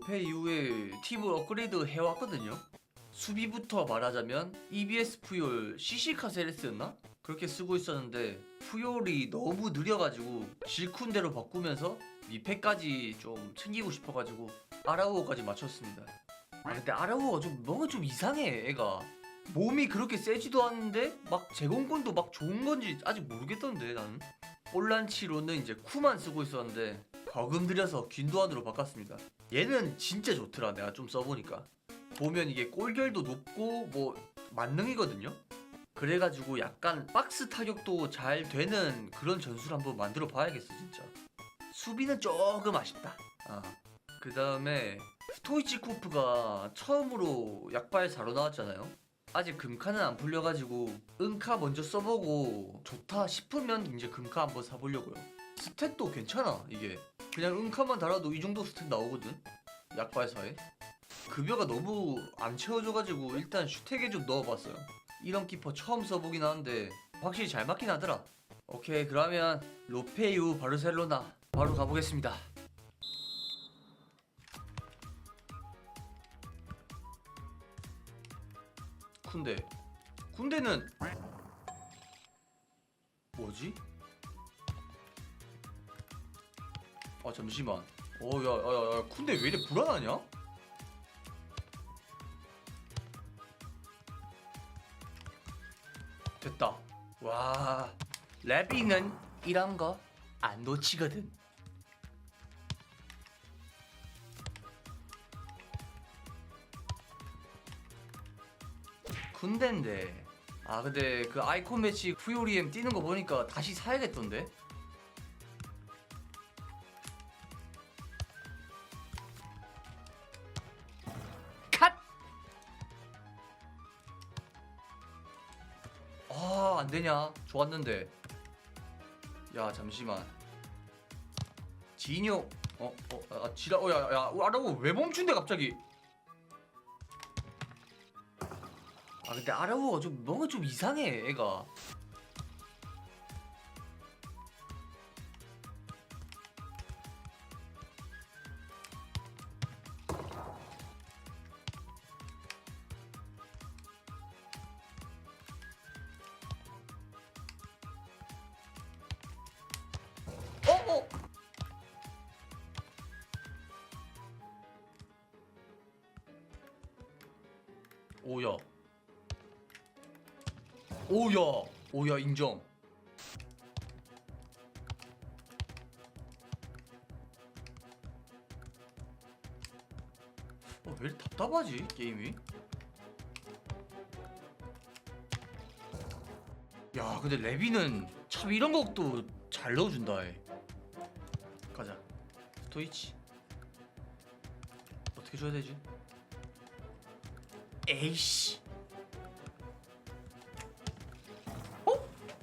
로페 이후에 팀을 업그레이드 해왔거든요. 수비부터 말하자면 EBS 푸열 CC 카세레스였나? 그렇게 쓰고 있었는데 푸열이 너무 느려가지고 질쿤대로 바꾸면서 미패까지 좀 챙기고 싶어가지고 아라우어까지 맞췄습니다. 아 근데 아라우어가 좀 뭔가 좀 이상해 애가 몸이 그렇게 세지도 않는데 막 제공권도 막 좋은 건지 아직 모르겠던데 나는 올란치로는 이제 쿠만 쓰고 있었는데 버금 들여서 균도안으로 바꿨습니다. 얘는 진짜 좋더라 내가 좀 써보니까. 보면 이게 골결도 높고 뭐 만능이거든요? 그래가지고 약간 박스 타격도 잘 되는 그런 전술을 한번 만들어 봐야겠어 진짜. 수비는 조금 아쉽다. 아. 그 다음에 스토이치코프가 처음으로 약발 4로 나왔잖아요? 아직 금카는 안 풀려가지고 은카 먼저 써보고 좋다 싶으면 이제 금카 한번 사보려고요. 스탯도 괜찮아 이게 그냥 은카만 달아도 이 정도 스탯 나오거든. 약발사에 급여가 너무 안 채워져가지고 일단 슈택에 좀 넣어봤어요. 이런 키퍼 처음 써보긴 하는데 확실히 잘 맞긴 하더라. 오케이 그러면 로페유 바르셀로나 바로 가보겠습니다. 군대 군대는 뭐지? 아 잠시만. 어야야야 군대 왜 이래 불안하냐? 됐다. 와 래비는 이런 거 안 놓치거든. 군대인데. 아 근데 그 아이콘 매치 후요리엠 뛰는 거 보니까 다시 사야겠던데 안 되냐 좋았는데 야 잠시만 진효 어? 어? 아 지라 어 야 야 아라고 왜 멈춘데 갑자기 아 근데 아라우가 좀 뭔가 좀 이상해 애가 오야 오야 오야 인정 어, 왜 이렇게 답답하지 게임이? 야 근데 레비는 참 이런 것도 잘 넣어준다 해. 가자. 스토이치. 어떻게 줘야 되지 에이씨.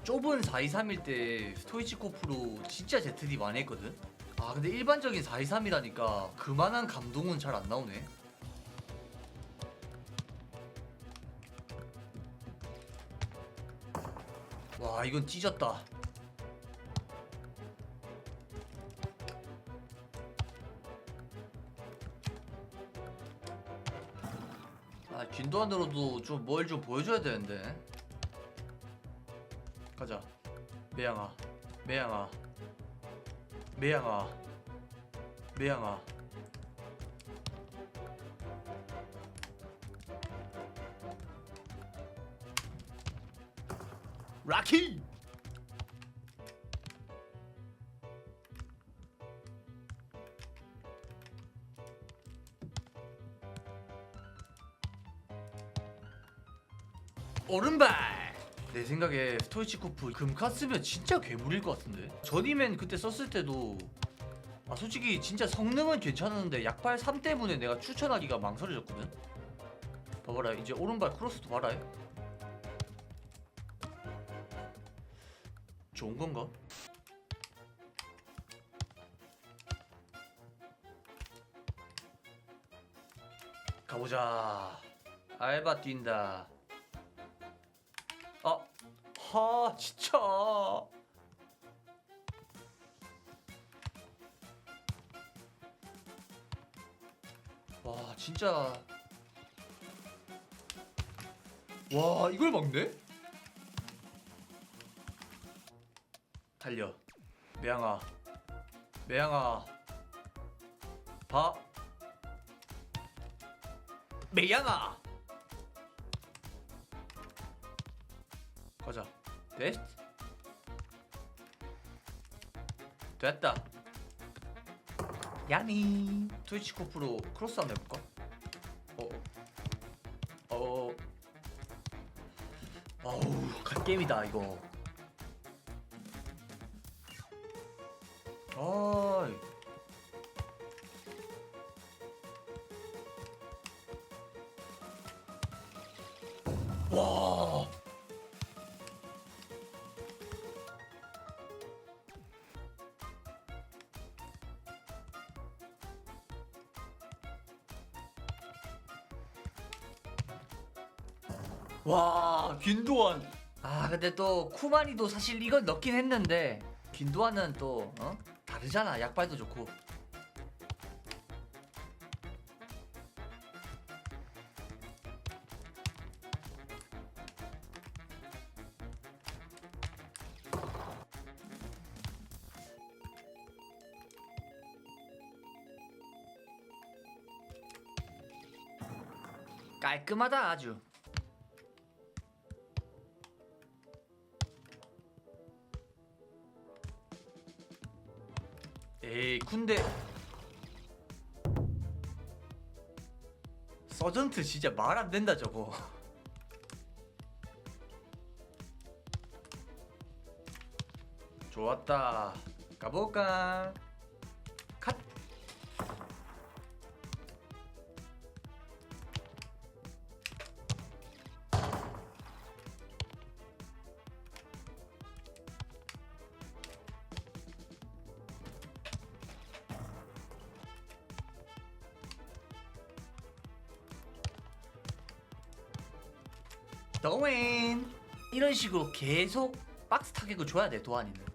좁은 4-2-3일 때 스토이치코프로 진짜 ZD 많이 했거든? 아 근데 일반적인 4-2-3이라니까 그만한 감동은 잘 안 나오네. 와 이건 찢었다 아 균도안으로도 좀 뭘 좀 보여줘야 되는데. 가자. 매양아. 매양아. 매양아. 매양아. 라키 오른발. 내 생각에 스토이치코프 금카 쓰면 진짜 괴물일 것 같은데? 전이맨 그때 썼을 때도 아 솔직히 진짜 성능은 괜찮았는데 약발 3 때문에 내가 추천하기가 망설여졌거든? 봐봐라 이제 오른발 크로스도 봐라. 좋은 건가? 가보자. 알바 뛴다. 아, 하, 진짜. 와 진짜. 와 이걸 막네? 달려. 매양아. 매양아. 봐. 매양아 베스트 됐다. 야미. 트위치 코프로 크로스 한번 해볼까? 어 어. 아우 갓게임이다 이거. 아이. 와 와, 균도안. 아, 근데 또 쿠마니도 사실 이건 넣긴 했는데 균도안은 또 어? 다르잖아. 약발도 좋고. 깔끔하다 아주. 에이 근데 서전트 진짜 말 안 된다 저거. 좋았다. 가볼까 더윈 이런 식으로 계속 박스 타격을 줘야 돼 도안이는